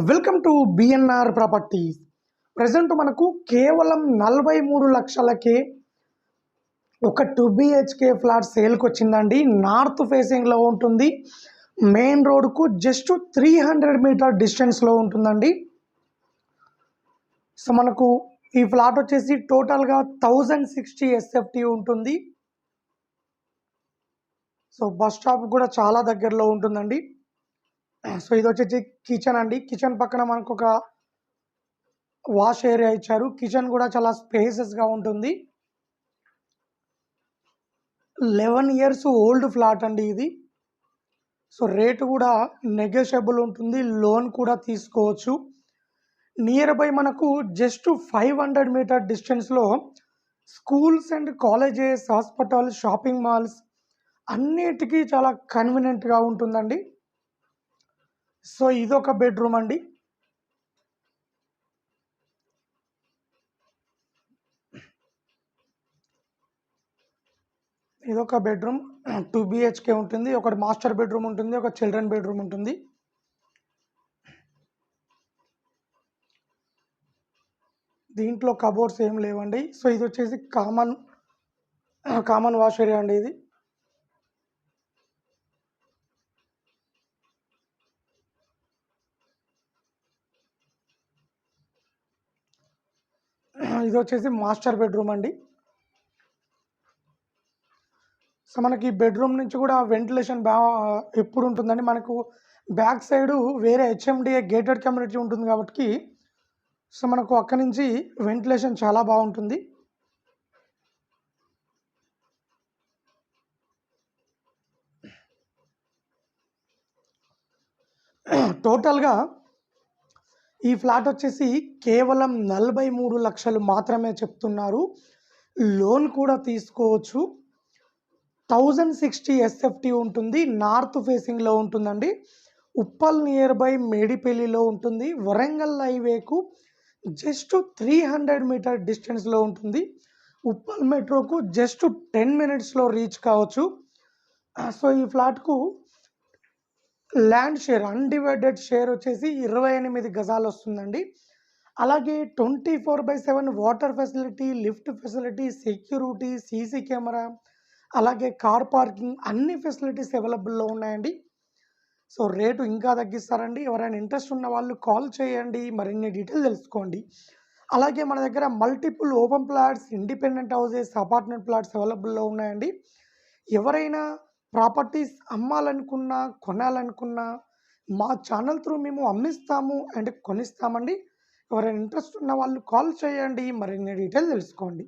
Welcome to BNR properties present మనకు కేవలం నలభై మూడు లక్షలకే ఒక టూ బిహెచ్కే ఫ్లాట్ సేల్కి వచ్చిందండి నార్త్ ఫేసింగ్లో ఉంటుంది. మెయిన్ రోడ్కు జస్ట్ త్రీ హండ్రెడ్ మీటర్ డిస్టెన్స్లో ఉంటుందండి. సో మనకు ఈ ఫ్లాట్ వచ్చేసి టోటల్గా థౌజండ్ సిక్స్టీ ఎస్ఎఫ్టీ ఉంటుంది. సో బస్ స్టాప్ కూడా చాలా దగ్గరలో ఉంటుందండి. సో ఇది వచ్చేసి కిచెన్ అండి. కిచెన్ పక్కన మనకు ఒక వాష్ ఏరియా ఇచ్చారు. కిచెన్ కూడా చాలా స్పేసెస్గా ఉంటుంది. లెవెన్ ఇయర్స్ ఓల్డ్ ఫ్లాట్ అండి ఇది. సో రేటు కూడా నెగోషియబుల్ ఉంటుంది. లోన్ కూడా తీసుకోవచ్చు. నియర్ బై మనకు జస్ట్ ఫైవ్ హండ్రెడ్ మీటర్ డిస్టెన్స్లో schools and colleges hospital shopping malls అన్నిటికీ చాలా కన్వీనియంట్గా ఉంటుందండి. సో ఇదొక బెడ్రూమ్ అండి. ఇదొక బెడ్రూమ్. టూ బిహెచ్కే ఉంటుంది. ఒకటి మాస్టర్ బెడ్రూమ్ ఉంటుంది. ఒక చిల్డ్రన్ బెడ్రూమ్ ఉంటుంది. దీంట్లో కబోర్డ్స్ ఏం లేవండి. సో ఇది వచ్చేసి కామన్ కామన్ వాష్ ఏరియా అండి ఇది. ఇది వచ్చేసి మాస్టర్ బెడ్రూమ్ అండి. సో మనకి బెడ్రూమ్ నుంచి కూడా వెంటిలేషన్ బా ఎప్పుడు ఉంటుందండి? మనకు బ్యాక్ సైడు వేరే హెచ్ఎండిఏ గేటెడ్ కమ్యూనిటీ ఉంటుంది కాబట్టి సో మనకు అక్కడి నుంచి వెంటిలేషన్ చాలా బాగుంటుంది. టోటల్గా ఈ ఫ్లాట్ వచ్చేసి కేవలం నలభై మూడు లక్షలు మాత్రమే చెప్తున్నారు. లోన్ కూడా తీసుకోవచ్చు. థౌజండ్ సిక్స్టీ ఎస్ఎఫ్టీ ఉంటుంది. నార్త్ ఫేసింగ్లో ఉంటుందండి. ఉప్పల్ నియర్ బై మేడిపల్లిలో ఉంటుంది. వరంగల్ హైవేకు జస్ట్ త్రీ హండ్రెడ్ మీటర్ డిస్టెన్స్లో ఉంటుంది. ఉప్పల్ మెట్రోకు జస్ట్ టెన్ మినిట్స్లో రీచ్ కావచ్చు. సో ఈ ఫ్లాట్కు ల్యాండ్ షేర్ అన్డివైడెడ్ షేర్ వచ్చేసి ఇరవై ఎనిమిది గజాలు వస్తుందండి. అలాగే twenty four by seven water facility lift facility security CC camera అలాగే కార్ పార్కింగ్ అన్ని ఫెసిలిటీస్ అవైలబుల్లో ఉన్నాయండి. సో రేటు ఇంకా తగ్గిస్తారండి. ఎవరైనా ఇంట్రెస్ట్ ఉన్న వాళ్ళు కాల్ చేయండి మరిన్ని డీటెయిల్ తెలుసుకోండి. అలాగే మన దగ్గర multiple open plots independent houses apartment plots అవైలబుల్లో ఉన్నాయండి. ఎవరైనా ప్రాపర్టీస్ అమ్మాలనుకున్నా కొనాలనుకున్నా మా ఛానల్ త్రూ మేము అమ్మిస్తాము అండ్ కొనిస్తామండి. ఎవరైనా ఇంట్రెస్ట్ ఉన్న వాళ్ళు కాల్ చేయండి. మరిన్ని డీటెయిల్ తెలుసుకోండి.